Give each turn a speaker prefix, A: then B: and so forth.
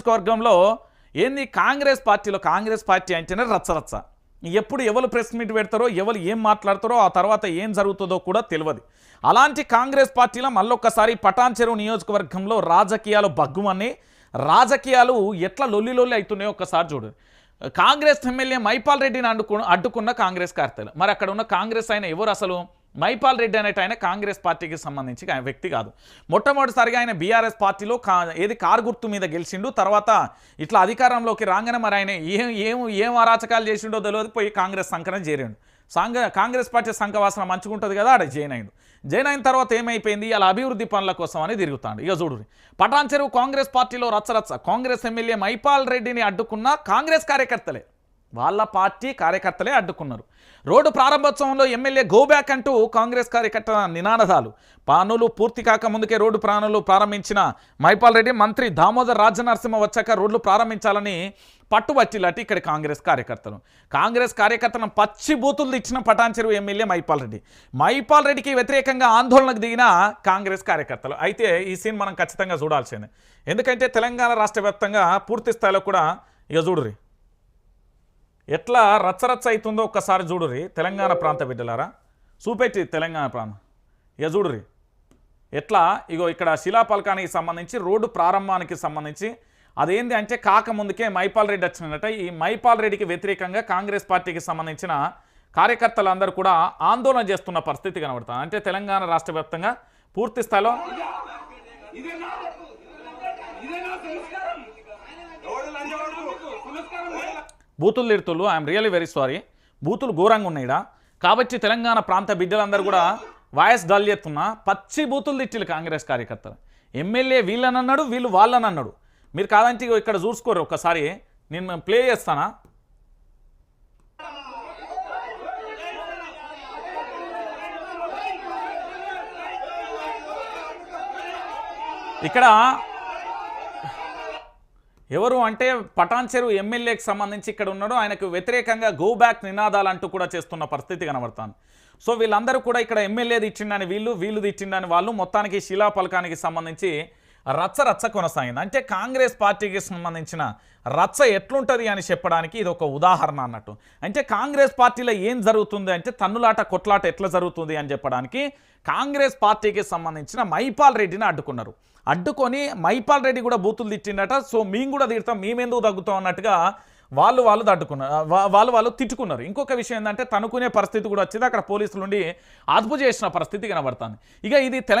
A: నియోజకవర్గంలో ఏంది కాంగ్రెస్ పార్టీలో కాంగ్రెస్ పార్టీ అంటేనే రచ్చరచ్చ. ఎప్పుడు ఎవరు ప్రెస్ మీట్ పెడతారో ఎవరు ఏం మాట్లాడతారో ఆ తర్వాత ఏం జరుగుతుందో కూడా తెలియదు అలాంటి కాంగ్రెస్ పార్టీలో మళ్ళొక్కసారి పటాన్ చెరువు నియోజకవర్గంలో రాజకీయాలు బగ్గుమని రాజకీయాలు ఎట్లా లొల్లి లొల్లి అవుతున్నాయో ఒక్కసారి చూడండి. కాంగ్రెస్ ఎమ్మెల్యే మైపాల్ రెడ్డిని అడ్డుకు అడ్డుకున్న కాంగ్రెస్ కార్తెలు. మరి అక్కడ ఉన్న కాంగ్రెస్ ఆయన ఎవరు అసలు? మైపాల్ రెడ్డి అనేట ఆయన కాంగ్రెస్ పార్టీకి సంబంధించి వ్యక్తి కాదు. మొట్టమొదటిసారిగా ఆయన బీఆర్ఎస్ పార్టీలో కా ఏది కారు గుర్తు మీద గెలిచిండు. తర్వాత ఇట్లా అధికారంలోకి రాగానే మరి ఆయన ఏం ఏం ఏం అరాచకాలు చేసిండో తెలియదు పోయి కాంగ్రెస్ సంకరం చేరిండు. సంఘ కాంగ్రెస్ పార్టీ సంఘవాసన మంచుకుంటుంది కదా ఆడ జైన్ అయిండు. జైన్ అయిన తర్వాత ఏమైపోయింది? అలా అభివృద్ధి పనుల కోసం అని తిరుగుతాడు. ఇక చూడు పటాన్ చెరువు కాంగ్రెస్ పార్టీలో రచ్చరచ్చ కాంగ్రెస్ ఎమ్మెల్యే మైపాల్ రెడ్డిని అడ్డుకున్న కాంగ్రెస్ కార్యకర్తలే. వాళ్ళ పార్టీ కార్యకర్తలే అడ్డుకున్నారు. రోడ్డు ప్రారంభోత్సవంలో ఎమ్మెల్యే గోబ్యాక్ అంటూ కాంగ్రెస్ కార్యకర్తల నినాదాలు. పనులు పూర్తి కాక ముందుకే రోడ్డు ప్రాణులు ప్రారంభించిన మైపాల్ రెడ్డి మంత్రి దామోదర్ రాజనరసింహ వచ్చాక రోడ్లు ప్రారంభించాలని పట్టుబట్టిలాంటి ఇక్కడ కాంగ్రెస్ కార్యకర్తలు. కాంగ్రెస్ కార్యకర్తలను పచ్చి బూతులు ఇచ్చిన పటాన్ చెరువు ఎమ్మెల్యే మైపాల్ రెడ్డి. మైపాల్ రెడ్డికి వ్యతిరేకంగా ఆందోళనకు దిగిన కాంగ్రెస్ కార్యకర్తలు. అయితే ఈ సీన్ మనం ఖచ్చితంగా చూడాల్సిందే. ఎందుకంటే తెలంగాణ రాష్ట్ర పూర్తి స్థాయిలో కూడా ఇక చూడురి ఎట్లా రచ్చరచ్చ అవుతుందో ఒక్కసారి చూడుర్రి తెలంగాణ ప్రాంత బిడ్డలారా? చూపెట్టి తెలంగాణ ప్రాంతం. ఇక చూడుర్రి ఎట్లా? ఇగో ఇక్కడ శిలాపలకానికి సంబంధించి రోడ్డు ప్రారంభానికి సంబంధించి అదేంటి అంటే కాక ముందుకే మైపాల్ రెడ్డి వచ్చినట ఈ మైపాల్ రెడ్డికి వ్యతిరేకంగా కాంగ్రెస్ పార్టీకి సంబంధించిన కార్యకర్తలందరూ కూడా ఆందోళన చేస్తున్న పరిస్థితి కనబడుతుంది అంటే తెలంగాణ రాష్ట్ర వ్యాప్తంగా పూర్తి స్థాయిలో బూతులు తిడుతులు ఐఎమ్ రియలీ వెరీ సారీ బూతులు ఘోరంగా ఉన్నాయిడా కాబట్టి తెలంగాణ ప్రాంత బిడ్డలందరూ కూడా వాయస్ డల్ చేస్తున్నా. పచ్చి బూతులు తిట్టిలు కాంగ్రెస్ కార్యకర్తలు. ఎమ్మెల్యే వీళ్ళని అన్నాడు వీళ్ళు వాళ్ళని అన్నాడు మీరు కాదంటే ఇక్కడ చూసుకోరు ఒక్కసారి. నేను ప్లే చేస్తానా? ఇక్కడ ఎవరు అంటే పటాన్ చెరువు ఎమ్మెల్యేకి సంబంధించి ఇక్కడ ఉన్నాడు ఆయనకు వ్యతిరేకంగా గో బ్యాక్ నినాదాలు అంటూ కూడా చేస్తున్న పరిస్థితి కనబడుతుంది. సో వీళ్ళందరూ కూడా ఇక్కడ ఎమ్మెల్యేది ఇచ్చిండని వీళ్ళు వీళ్ళు ఇచ్చిండని వాళ్ళు మొత్తానికి శిలా పలకానికి సంబంధించి రచ్చ రచ్చ కొనసాగింది. అంటే కాంగ్రెస్ పార్టీకి సంబంధించిన రచ్చ ఎట్లుంటుంది అని చెప్పడానికి ఇది ఒక ఉదాహరణ అన్నట్టు. అంటే కాంగ్రెస్ పార్టీలో ఏం జరుగుతుంది అంటే తన్నులాట కొట్లాట ఎట్లా జరుగుతుంది అని చెప్పడానికి కాంగ్రెస్ పార్టీకి సంబంధించిన మైపాల్ రెడ్డిని అడ్డుకున్నారు. అడ్డుకొని మైపాల్ రెడ్డి కూడా బూతులు తిట్టిండట సో మేము కూడా తిడతాం మేమెందుకు తగ్గుతాం అన్నట్టుగా వాళ్ళు వాళ్ళు తట్టుకున్నారు వాళ్ళు వాళ్ళు తిట్టుకున్నారు. ఇంకొక విషయం ఏంటంటే తనుకునే పరిస్థితి కూడా వచ్చింది. అక్కడ పోలీసులు ఉండి అదుపు చేసిన పరిస్థితి కనబడుతుంది. ఇక ఇది తెలంగాణ